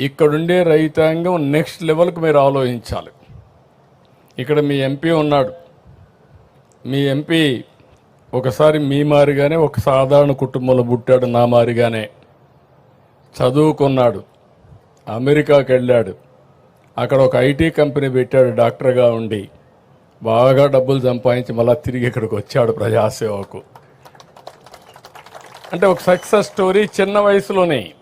ఇక్కడుండే రైతాంగం నెక్స్ట్ లెవెల్కి మీరు ఆలోచించాలి. ఇక్కడ మీ ఎంపీ ఉన్నాడు. మీ ఎంపీ ఒకసారి మీ మారిగానే ఒక సాధారణ కుటుంబంలో పుట్టాడు నా మారిగానే. చదువుకున్నాడు అమెరికాకి వెళ్ళాడు. అక్కడ ఒక ఐటీ కంపెనీ పెట్టాడు డాక్టర్గా ఉండి. బాగా డబ్బులు సంపాదించి మళ్ళీ తిరిగి ఇక్కడికి వచ్చాడు ప్రజాసేవకు. అంటే ఒక సక్సెస్ స్టోరీ చిన్న వయసులోనే.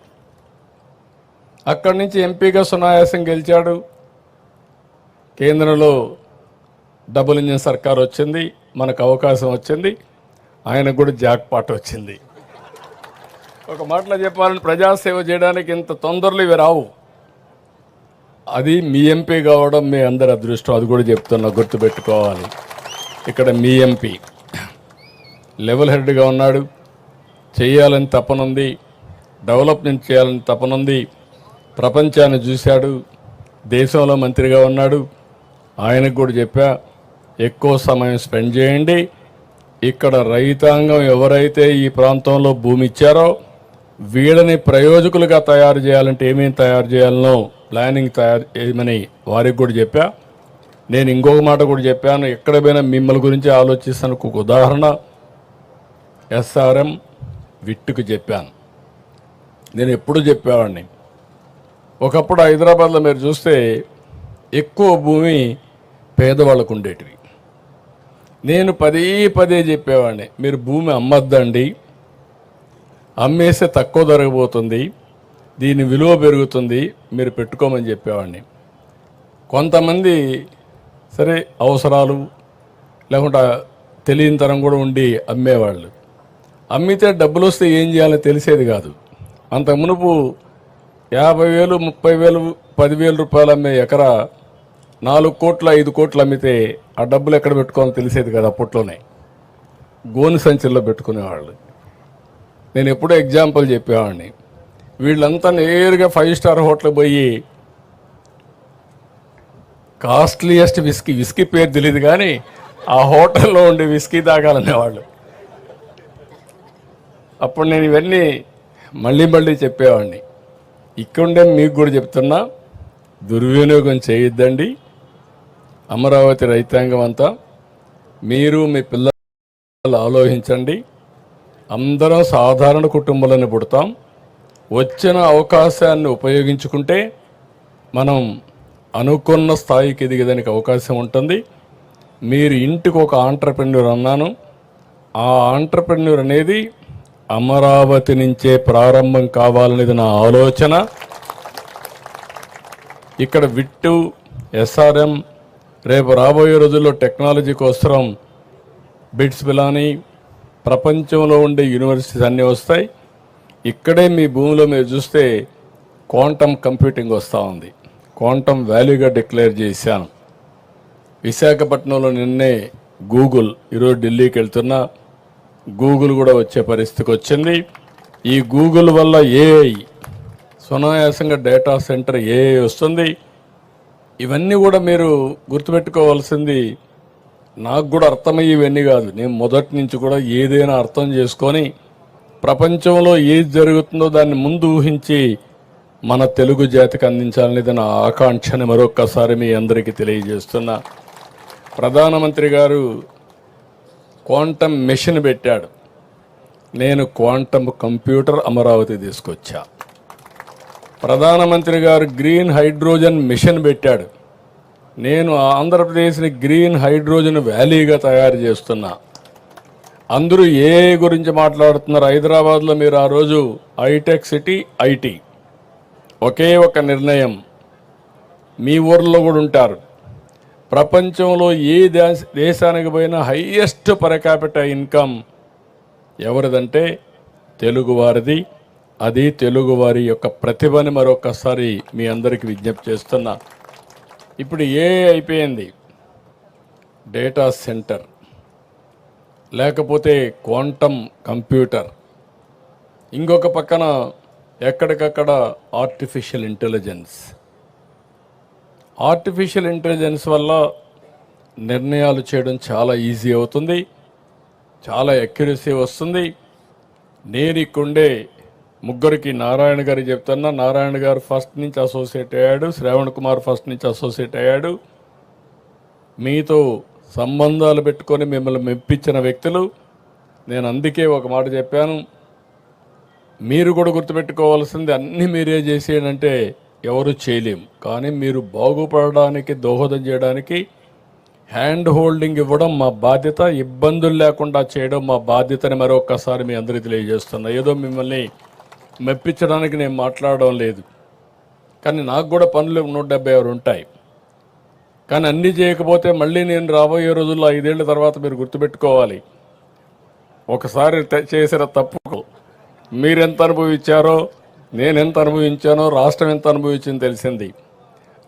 అక్కడి నుంచి ఎంపీగా సునాయాసం గెలిచాడు. కేంద్రంలో డబుల్ ఇంజిన్ సర్కార్ వచ్చింది మనకు అవకాశం వచ్చింది ఆయనకు కూడా జాక్ పాట్ వచ్చింది. ఒక మాటలో చెప్పాలని ప్రజాసేవ చేయడానికి ఇంత తొందరలు ఇవి రావు. అది మీ ఎంపీ కావడం మీ అందరి అదృష్టం అది కూడా చెప్తున్నా గుర్తుపెట్టుకోవాలి. ఇక్కడ మీ ఎంపీ లెవెల్ హెడ్గా ఉన్నాడు. చేయాలని తపనుంది డెవలప్మెంట్ చేయాలని తపనుంది ప్రపంచాన్ని చూశాడు దేశంలో మంత్రిగా ఉన్నాడు. ఆయనకు కూడా చెప్పా ఎక్కువ సమయం స్పెండ్ చేయండి. ఇక్కడ రైతాంగం ఎవరైతే ఈ ప్రాంతంలో భూమి ఇచ్చారో వీళ్ళని ప్రయోజకులుగా తయారు చేయాలంటే ఏమేమి తయారు చేయాలనో ప్లానింగ్ తయారు చేయమని వారికి కూడా చెప్పా. నేను ఇంకొక మాట కూడా చెప్పాను ఎక్కడ పోయినా మిమ్మల్ని గురించి ఆలోచిస్తాను. ఒక ఉదాహరణ ఎస్ఆర్ఎం విట్టుకు చెప్పాను. నేను ఎప్పుడు చెప్పేవాడిని. ఒకప్పుడు హైదరాబాద్లో మీరు చూస్తే ఎక్కువ భూమి పేదవాళ్ళకు ఉండేటివి. నేను పదే పదే చెప్పేవాడిని మీరు భూమి అమ్మద్దండి అమ్మేస్తే తక్కువ ధరపోతుంది దీని విలువ పెరుగుతుంది మీరు పెట్టుకోమని చెప్పేవాడిని. కొంతమంది సరే అవసరాలు లేకుండా తెలియని తరం కూడా ఉండి అమ్మేవాళ్ళు. అమ్మితే డబ్బులు వస్తే ఏం చేయాలో తెలిసేది కాదు. అంత మునుపు యాభై వేలు ముప్పై వేలు పదివేల రూపాయలు అమ్మే ఎకరా నాలుగు కోట్ల ఐదు కోట్లు అమ్మితే ఆ డబ్బులు ఎక్కడ పెట్టుకోవాలని తెలిసేది కదా అప్పట్లోనే. గోను సంచుల్లో పెట్టుకునేవాళ్ళు. నేను ఎప్పుడూ ఎగ్జాంపుల్ చెప్పేవాడిని. వీళ్ళంతా నేరుగా ఫైవ్ స్టార్ హోటల్ పోయి కాస్ట్లీయెస్ట్ విస్కీ విస్కీ పేరు తెలియదు కానీ ఆ హోటల్లో ఉండి విస్కీ తాగాలనేవాళ్ళు. అప్పుడు నేను ఇవన్నీ మళ్ళీ మళ్ళీ చెప్పేవాడిని. ఇక్కడుండే మీకు కూడా చెప్తున్నా దుర్వినియోగం చేయొద్దండి. అమరావతి రైతాంగం అంతా మీరు మీ పిల్లలు ఆలోచించండి. అందరం సాధారణ కుటుంబాలను పుడతాం. వచ్చిన అవకాశాన్ని ఉపయోగించుకుంటే మనం అనుకున్న స్థాయికి ఎదిగేదానికి అవకాశం ఉంటుంది. మీరు ఇంటికి ఒక ఆంటర్ప్రెన్యూర్ అన్నాను. ఆ ఆంటర్ప్రెన్యూర్ అనేది అమరావతి నుంచే ప్రారంభం కావాలనేది నా ఆలోచన. ఇక్కడ విట్టు ఎస్ఆర్ఎం రేపు రాబోయే రోజుల్లో టెక్నాలజీ కోసం బిట్స్ బిలాని ప్రపంచంలో ఉండే యూనివర్సిటీస్ అన్నీ వస్తాయి. ఇక్కడే మీ భూమిలో మీరు చూస్తే క్వాంటమ్ కంప్యూటింగ్ వస్తూ ఉంది. క్వాంటమ్ వాల్యూగా డిక్లేర్ చేశాను. విశాఖపట్నంలో నిన్నే గూగుల్ ఈరోజు ఢిల్లీకి వెళ్తున్నా. గూగుల్ కూడా వచ్చే పరిస్థితికి వచ్చింది. ఈ గూగుల్ వల్ల ఏఐ సునాయాసంగా డేటా సెంటర్ ఏఐ వస్తుంది. ఇవన్నీ కూడా మీరు గుర్తుపెట్టుకోవాల్సింది నాకు కూడా అర్థమయ్యేవి ఇవన్నీ కాదు. నేను మొదటి నుంచి కూడా ఏదైనా అర్థం చేసుకొని ప్రపంచంలో ఏది జరుగుతుందో దాన్ని ముందు ఊహించి మన తెలుగు జాతికి అందించాలనేది నా ఆకాంక్షని మరొక్కసారి మీ అందరికీ తెలియజేస్తున్నా. ప్రధానమంత్రి గారు క్వాంటమ్ మెషిన్ పెట్టాడు. నేను క్వాంటమ్ కంప్యూటర్ అమరావతి తీసుకొచ్చా. ప్రధానమంత్రి గారు గ్రీన్ హైడ్రోజన్ మిషన్ పెట్టాడు. నేను ఆంధ్రప్రదేశ్ని గ్రీన్ హైడ్రోజన్ వ్యాలీగా తయారు చేస్తున్నా. అందరూ ఏ గురించి మాట్లాడుతున్నారు? హైదరాబాద్లో మీరు ఆ రోజు హైటెక్ సిటీ ఐటీ. ఒకే ఒక నిర్ణయం. మీ ఊర్లో కూడా ఉంటారు. ప్రపంచంలో ఏ దేశానికి పోయినా హయ్యెస్ట్ పరకాపిట ఇన్కమ్ ఎవరిదంటే తెలుగువారిది. అది తెలుగువారి యొక్క ప్రతిభని మరొకసారి మీ అందరికీ విజ్ఞప్తి చేస్తున్నా. ఇప్పుడు ఏ అయిపోయింది? డేటా సెంటర్ లేకపోతే క్వాంటమ్ కంప్యూటర్ ఇంకొక పక్కన ఎక్కడికక్కడ ఆర్టిఫిషియల్ ఇంటెలిజెన్స్ ఆర్టిఫిషియల్ ఇంటెలిజెన్స్ వల్ల నిర్ణయాలు చేయడం చాలా ఈజీ అవుతుంది చాలా ఎక్యురసీ వస్తుంది. నేను ఇక్కడే ముగ్గురికి నారాయణ గారికి చెప్తున్నా. నారాయణ గారు ఫస్ట్ నుంచి అసోసియేట్ అయ్యాడు శ్రావణ్ కుమార్ ఫస్ట్ నుంచి అసోసియేట్ అయ్యాడు. మీతో సంబంధాలు పెట్టుకొని మిమ్మల్ని మెప్పించిన వ్యక్తులు. నేను అందుకే ఒక మాట చెప్పాను. మీరు కూడా గుర్తుపెట్టుకోవాల్సింది అన్నీ మీరే చేసేయంటే ఎవరు చేయలేము. కానీ మీరు బాగుపడడానికి దోహదం చేయడానికి హ్యాండ్ హోల్డింగ్ ఇవ్వడం మా బాధ్యత. ఇబ్బందులు లేకుండా చేయడం మా బాధ్యతని మరొకసారి మీ అందరికీ తెలియజేస్తున్నా. ఏదో మిమ్మల్ని మెప్పించడానికి నేను మాట్లాడడం లేదు. కానీ నాకు కూడా పనులు నూట డెబ్బై ఆరు ఉంటాయి. కానీ అన్నీ చేయకపోతే మళ్ళీ నేను రాబోయే రోజుల్లో ఐదేళ్ళ తర్వాత మీరు గుర్తుపెట్టుకోవాలి. ఒకసారి చేసిన తప్పుకు మీరెంత అనుభవించారో నేను ఎంత అనుభవించానో రాష్ట్రం ఎంత అనుభవించింది తెలిసింది.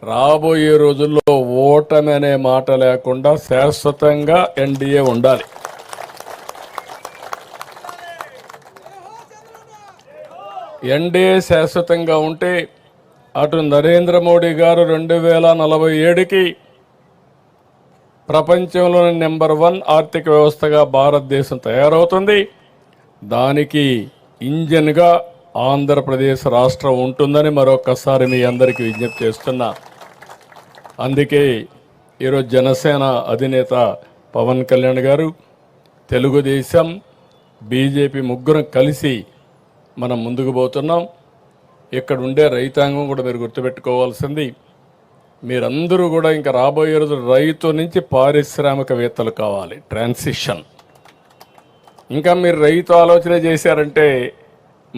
రాబోయే రోజుల్లో ఓటమి అనే మాట లేకుండా శాశ్వతంగా ఎన్డీఏ ఉండాలి. ఎన్డీఏ శాశ్వతంగా ఉంటే అటు నరేంద్ర మోడీ గారు రెండు వేల నలభై ఏడుకి ప్రపంచంలోని నెంబర్ వన్ ఆర్థిక వ్యవస్థగా భారతదేశం తయారవుతుంది. దానికి ఇంజన్గా ఆంధ్రప్రదేశ్ రాష్ట్రం ఉంటుందని మరొకసారి మీ అందరికీ విజ్ఞప్తి చేస్తున్నా. అందుకే ఈరోజు జనసేన అధినేత పవన్ కళ్యాణ్ గారు తెలుగుదేశం బీజేపీ ముగ్గురం కలిసి మనం ముందుకు పోతున్నాం. ఇక్కడ ఉండే రైతాంగం కూడా మీరు గుర్తుపెట్టుకోవాల్సింది మీరందరూ కూడా ఇంకా రాబోయే రోజు రైతు నుంచి పారిశ్రామికవేత్తలు కావాలి ట్రాన్సిషన్. ఇంకా మీరు రైతు ఆలోచన చేశారంటే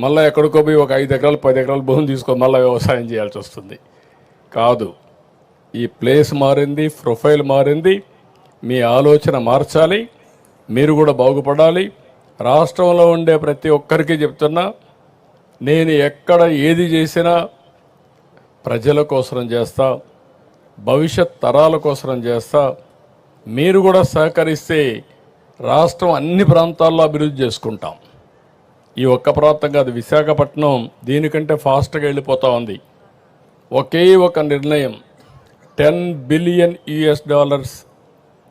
మళ్ళీ ఎక్కడికో పోయి ఒక ఐదు ఎకరాలు పది ఎకరాలు భూమి తీసుకొని మళ్ళీ వ్యవసాయం చేయాల్సి వస్తుంది. కాదు ఈ ప్లేస్ మారింది ప్రొఫైల్ మారింది మీ ఆలోచన మార్చాలి మీరు కూడా బాగుపడాలి. రాష్ట్రంలో ఉండే ప్రతి ఒక్కరికి చెప్తున్నా నేను ఎక్కడ ఏది చేసినా ప్రజల కోసం చేస్తా భవిష్యత్ తరాల కోసం చేస్తా. మీరు కూడా సహకరిస్తే రాష్ట్రం అన్ని ప్రాంతాల్లో అభివృద్ధి చేసుకుంటాం. ఈ ఒక్క ప్రాంతం కాదు విశాఖపట్నం దీనికంటే ఫాస్ట్గా వెళ్ళిపోతూ ఉంది. ఒకే ఒక నిర్ణయం. Ten billion US dollars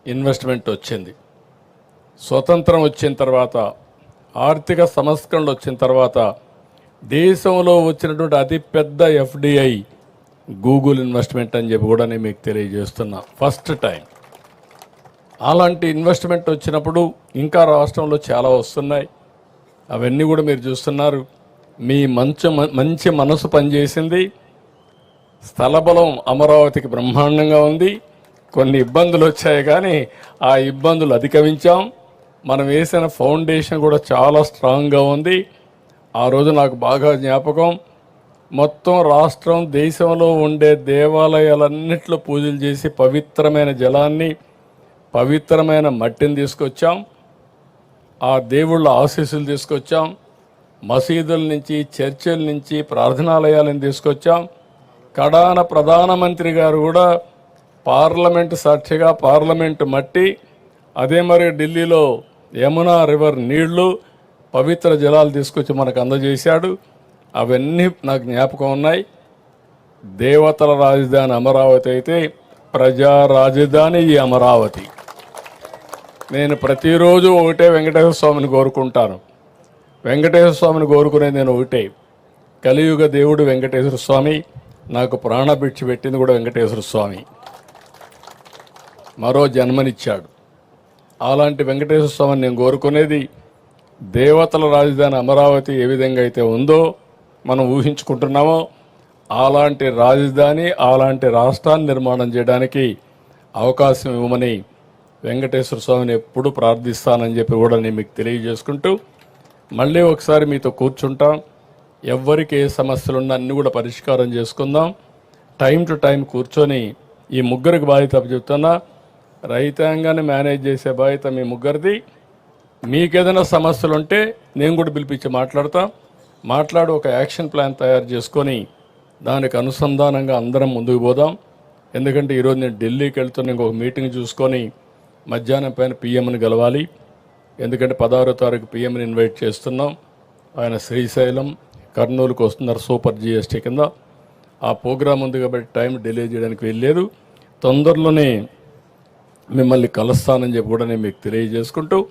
investment వచ్చింది. స్వతంత్రం వచ్చిన తర్వాత ఆర్థిక సంస్కరణలు వచ్చిన తర్వాత దేశంలో వచ్చినటువంటి అతిపెద్ద ఎఫ్డిఐ గూగుల్ ఇన్వెస్ట్మెంట్ అని చెప్పి కూడా నేను మీకు తెలియజేస్తున్నా. First time. అలాంటి ఇన్వెస్ట్మెంట్ వచ్చినప్పుడు ఇంకా రాష్ట్రంలో చాలా వస్తున్నాయి. అవన్నీ కూడా మీరు చూస్తున్నారు. మీ మంచి మంచి మనసు పనిచేసింది. స్థలబలం అమరావతికి బ్రహ్మాండంగా ఉంది. కొన్ని ఇబ్బందులు వచ్చాయి కానీ ఆ ఇబ్బందులు అధిగమించాం. మనం వేసిన ఫౌండేషన్ కూడా చాలా స్ట్రాంగ్గా ఉంది. ఆ రోజు నాకు బాగా జ్ఞాపకం. మొత్తం రాష్ట్రం దేశంలో ఉండే దేవాలయాలన్నింటిలో పూజలు చేసి పవిత్రమైన జలాన్ని పవిత్రమైన మట్టిని తీసుకొచ్చాం. ఆ దేవుళ్ళ ఆశీస్సులు తీసుకొచ్చాం. మసీదుల నుంచి చర్చిల నుంచి ప్రార్థనాలయాలను తీసుకొచ్చాం. కడాన ప్రధానమంత్రి గారు కూడా పార్లమెంటు సాక్షిగా పార్లమెంటు మట్టి అదే మరి ఢిల్లీలో యమునా రివర్ నీళ్ళు పవిత్ర జలాలు తీసుకొచ్చి మనకు అందజేశాడు. అవన్నీ నాకు జ్ఞాపకం ఉన్నాయి. దేవతల రాజధాని అమరావతి అయితే ప్రజా రాజధాని ఈ అమరావతి. నేను ప్రతిరోజు ఒకటే వెంకటేశ్వర స్వామిని కోరుకుంటాను. వెంకటేశ్వర స్వామిని కోరుకునేది నేను ఒకటే. కలియుగ దేవుడు వెంకటేశ్వర స్వామి నాకు ప్రాణభిక్ష పెట్టింది కూడా వెంకటేశ్వర స్వామి. మరో జన్మనిచ్చాడు. అలాంటి వెంకటేశ్వర స్వామిని నేను కోరుకునేది దేవతల రాజధాని అమరావతి ఏ విధంగా అయితే ఉందో మనం ఊహించుకుంటున్నామో అలాంటి రాజధాని అలాంటి రాష్ట్రాన్ని నిర్మాణం చేయడానికి అవకాశం ఇవ్వమని వెంకటేశ్వర స్వామిని ఎప్పుడు ప్రార్థిస్తానని చెప్పి కూడా నేను మీకు తెలియజేసుకుంటూ మళ్ళీ ఒకసారి మీతో కూర్చుంటాం. ఎవ్వరికి ఏ సమస్యలు ఉన్నా అన్ని కూడా పరిష్కారం చేసుకుందాం. టైం టు టైం కూర్చొని ఈ ముగ్గురికి బాధ్యత చెప్తున్నా రైతాంగాన్ని మేనేజ్ చేసే బాధ్యత మీ ముగ్గురిది. మీకేదైనా సమస్యలు ఉంటే నేను కూడా పిలిపించి మాట్లాడతా. మాట్లాడి ఒక యాక్షన్ ప్లాన్ తయారు చేసుకొని దానికి అనుసంధానంగా అందరం ముందుకు పోదాం. ఎందుకంటే ఈరోజు నేను ఢిల్లీకి వెళ్తున్న ఇంకొక మీటింగ్ చూసుకొని మధ్యాహ్నం పైన పిఎంని గెలవాలి. ఎందుకంటే పదహారో తారీఖు పిఎంని ఇన్వైట్ చేస్తున్నాం. ఆయన శ్రీశైలం కర్నూలుకు వస్తున్నారు సూపర్ జిఎస్టీ కింద. ఆ ప్రోగ్రాం ఉంది కాబట్టి టైం డిలే చేయడానికి వెళ్ళలేదు తొందరలోనే మిమ్మల్ని కలుస్తానని చెప్పి కూడా నేను మీకు తెలియజేసుకుంటూ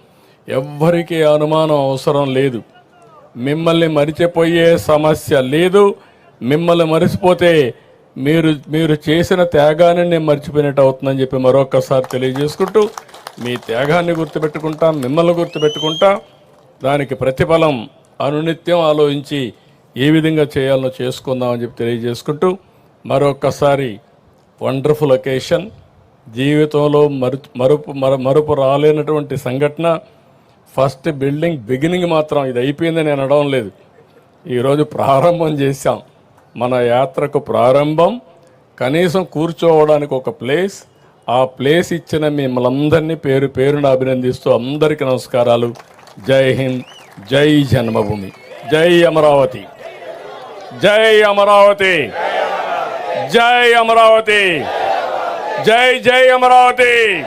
ఎవ్వరికీ అనుమానం అవసరం లేదు. మిమ్మల్ని మరిచిపోయే సమస్య లేదు. మిమ్మల్ని మరిచిపోతే మీరు మీరు చేసిన త్యాగాన్ని నేను మర్చిపోయినట్టు అవుతుందని చెప్పి మరొకసారి తెలియజేసుకుంటూ మీ త్యాగాన్ని గుర్తుపెట్టుకుంటా మిమ్మల్ని గుర్తుపెట్టుకుంటా. దానికి ప్రతిఫలం అనునిత్యం ఆలోచించి ఏ విధంగా చేయాలో చేసుకుందామని చెప్పి తెలియజేసుకుంటూ మరొకసారి వండర్ఫుల్ ఒకేషన్ జీవితంలో మరు మరుపు మర మరుపు రాలేనటువంటి సంఘటన ఫస్ట్ బిల్డింగ్ బిగినింగ్ మాత్రం ఇది అయిపోయిందని నేను అనడం లేదు. ఈరోజు ప్రారంభం చేశాం. మన యాత్రకు ప్రారంభం కనీసం కూర్చోవడానికి ఒక ప్లేస్ ఆ ప్లేస్ ఇచ్చిన మిమ్మల్ందరినీ పేరు పేరును అభినందిస్తూ అందరికీ నమస్కారాలు. జై హింద్ జై జన్మభూమి. జై అమరావతి. జై అమరావతి. జై అమరావతి. జై జై అమరావతి.